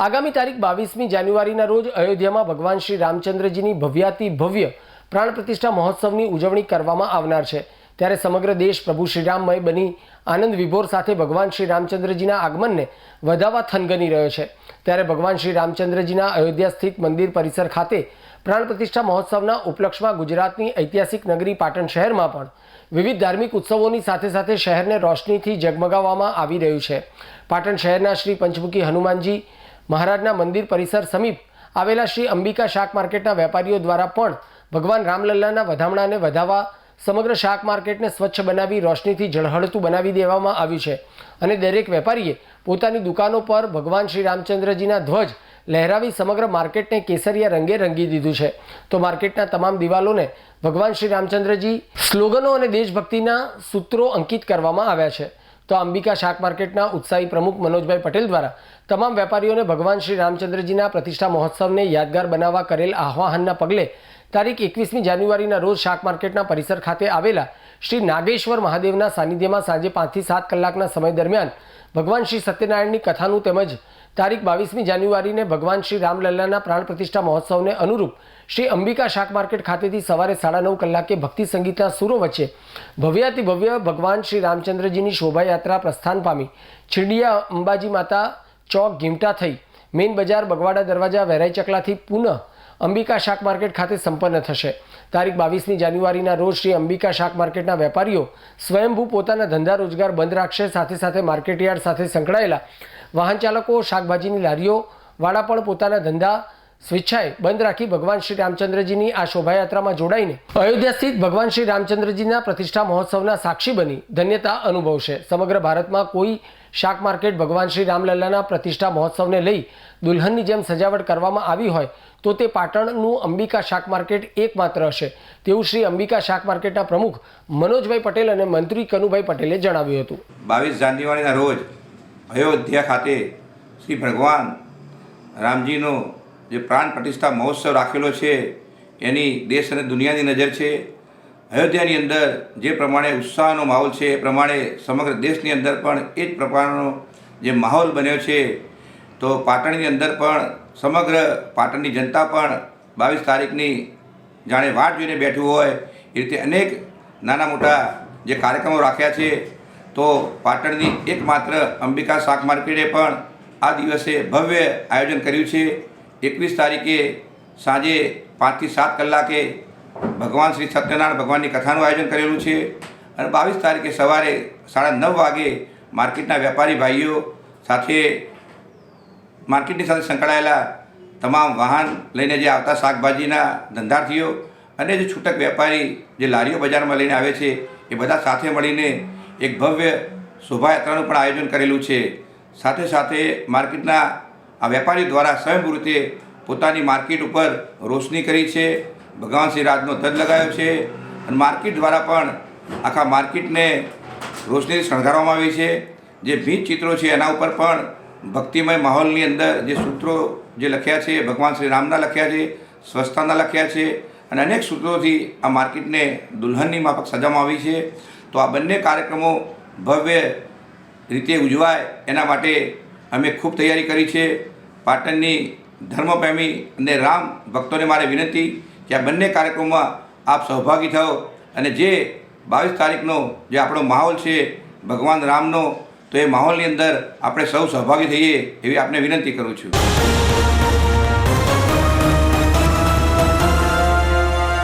આગામી તારીખ બાવીસમી જાન્યુઆરીના રોજ અયોધ્યામાં ભગવાન શ્રી રામચંદ્રજીની ભવ્યાતિ ભવ્ય પ્રાણ પ્રતિષ્ઠા મહોત્સવની ઉજવણી કરવામાં આવનાર છે. ત્યારે સમગ્ર દેશ પ્રભુ શ્રીરામમય બની આનંદ વિભોર સાથે ભગવાન શ્રી રામચંદ્રજીના આગમનને વધાવવા થનગની રહ્યો છે. ત્યારે ભગવાન શ્રી રામચંદ્રજીના અયોધ્યા સ્થિત મંદિર પરિસર ખાતે પ્રાણ પ્રતિષ્ઠા મહોત્સવના ઉપલક્ષમાં ગુજરાતની ઐતિહાસિક નગરી પાટણ શહેરમાં પણ વિવિધ ધાર્મિક ઉત્સવોની સાથે સાથે શહેરને રોશનીથી ઝગમગાવવામાં આવી રહ્યું છે. પાટણ શહેરના શ્રી પંચમુખી હનુમાનજી મહારાજના મંદિર પરિસર સમીપ આવેલા શ્રી અંબિકા શાક માર્કેટના વેપારીઓ દ્વારા પણ ભગવાન રામલલ્લાના વધામણાને વધાવવા, સમગ્ર શાક માર્કેટને સ્વચ્છ બનાવી, રોશનીથી ઝળહળતું બનાવી દેવામાં આવ્યું છે. અને દરેક વેપારીએ પોતાની દુકાનો પર ભગવાન શ્રી રામચંદ્રજીના ધ્વજ લહેરાવી સમગ્ર માર્કેટને કેસરિયા રંગે રંગી દીધું છે. તો માર્કેટના તમામ દિવાલોને ભગવાન શ્રી રામચંદ્રજી સ્લોગનો અને દેશભક્તિના સૂત્રો અંકિત કરવામાં આવ્યા છે. તો અંબિકા શાક માર્કેટના ઉત્સાહી પ્રમુખ મનોજભાઈ પટેલ દ્વારા તમામ વેપારીઓને ભગવાન શ્રી રામચંદ્રજીના પ્રતિષ્ઠા મહોત્સવને યાદગાર બનાવવા કરેલ આહ્વાનના પગલે તારીખ એકવીસમી જાન્યુઆરીના રોજ શાક માર્કેટના પરિસર ખાતે આવેલા શ્રી નાગેશ્વર મહાદેવના સાનિધ્યમાં સાંજે પાંચથી સાત કલાકના સમય દરમિયાન ભગવાન શ્રી સત્યનારાયણની કથાનું તેમજ તારીખ બાવીસમી જાન્યુઆરીને ભગવાન શ્રી રામલલ્લાના પ્રાણ પ્રતિષ્ઠા મહોત્સવને અનુરૂપ શ્રી અંબિકા શાક માર્કેટ ખાતેથી સવારે સાડા નવ કલાકે ભક્તિ સંગીતના સુરો વચ્ચે ભવ્યાતિ ભવ્ય ભગવાન શ્રી રામચંદ્રજીની શોભાયાત્રા પ્રસ્થાન પામી. છીરડિયા અંબાજી માતા ચોક ઘીમટા થઈ. મેઇન બજાર બગવાડા દરવાજા વેરાઈ ચકલાથી પુનઃ અંબિકા શાક માર્કેટ ખાતે સંપન્ન થશે. તારીખ બાવીસમી જાન્યુઆરીના રોજ શ્રી અંબિકા શાક માર્કેટના વેપારીઓ સ્વયંભૂ પોતાના ધંધા રોજગાર બંધ રાખશે. સાથે સાથે માર્કેટયાર્ડ સાથે સંકળાયેલા વાહન ચાલકો શાકભાજીની લારીઓ વાળા પણ પોતાના ધંધા સ્વેચ્છાએ બંધ રાખી ભગવાન શ્રી રામચંદ્રજીની આ શોભાયાત્રામાં જોડાઈને અયોધ્યા સ્થિત ભગવાન શ્રી રામચંદ્રજીના પ્રતિષ્ઠા મહોત્સવના સાક્ષી બની. ધન્યતા અનુભવશે. સમગ્ર ભારતમાં કોઈ શાક માર્કેટ ભગવાન શ્રી રામલલ્લાના પ્રતિષ્ઠા મહોત્સવને લઈ દુલ્હનની જેમ સજાવટ કરવામાં આવી હોય તો તે પાટણનું અંબિકા શાક માર્કેટ એકમાત્ર હશે. તેવું શ્રી અંબિકા શાક માર્કેટના પ્રમુખ મનોજભાઈ પટેલ અને મંત્રી કનુભાઈ પટેલે જણાવ્યું હતું. બાવીસ જાન્યુઆરીના રોજ અયોધ્યા ખાતે શ્રી ભગવાન રામજીનો જે પ્રાણ પ્રતિષ્ઠા મહોત્સવ રાખેલો છે, એની દેશ અને દુનિયાની નજર છે. અયોધ્યાની અંદર જે પ્રમાણે ઉત્સાહનો માહોલ છે, એ પ્રમાણે સમગ્ર દેશની અંદર પણ એ જ પ્રકારનો જે માહોલ બન્યો છે, તો પાટણની અંદર પણ સમગ્ર પાટણની જનતા પણ બાવીસ તારીખની જાણે વાટ જોઈને બેઠું હોય, એ રીતે અનેક નાના મોટા જે કાર્યક્રમો રાખ્યા છે, તો પાટણની એકમાત્ર અંબિકા શાક માર્કેટે પણ આ દિવસે ભવ્ય આયોજન કર્યું છે. એકવીસ તારીખે સાંજે પાંચથી સાત કલાકે ભગવાન શ્રી સત્યનારાયણ ભગવાનની કથાનું આયોજન કરેલું છે અને બાવીસ તારીખે સવારે સાડા નવ વાગે માર્કેટના વેપારી ભાઈઓ સાથે માર્કેટની સાથે સંકળાયેલા તમામ વાહન લઈને જે આવતા શાકભાજીના ધંધાર્થીઓ અને જે છૂટક વેપારી જે લારીઓ બજારમાં લઈને આવે છે, એ બધા સાથે મળીને એક ભવ્ય શોભાયાત્રાનું પણ આયોજન કરેલું છે. સાથે સાથે માર્કેટના આ વેપારીઓ દ્વારા સ્વયંભૂ રીતે પોતાની માર્કેટ ઉપર રોશની કરી છે. ભગવાન શ્રી રાજનો ધજ લગાવ્યો છે અને માર્કેટ દ્વારા પણ આખા માર્કેટને રોશનીથી શણગારવામાં આવી છે. જે ભીંત ચિત્રો છે એના ઉપર પણ ભક્તિમય માહોલની અંદર જે સૂત્રો જે લખ્યા છે, ભગવાન શ્રી રામના લખ્યા છે સ્વસ્થતાના લખ્યા છે અને અનેક સૂત્રોથી આ માર્કેટને દુલ્હનની માફક સજામાં આવી છે. તો આ બંને કાર્યક્રમો ભવ્ય રીતે ઉજવાય એના માટે અમે ખૂબ તૈયારી કરી છે. પાટણની ધર્મપ્રેમી અને રામ ભક્તોને મારે વિનંતી કે આ બંને કાર્યક્રમોમાં આપ સહભાગી થાઓ અને જે બાવીસ તારીખનો જે આપણો માહોલ છે ભગવાન રામનો, તો એ માહોલની અંદર આપણે સૌ સહભાગી થઈએ એવી આપને વિનંતી કરું છું.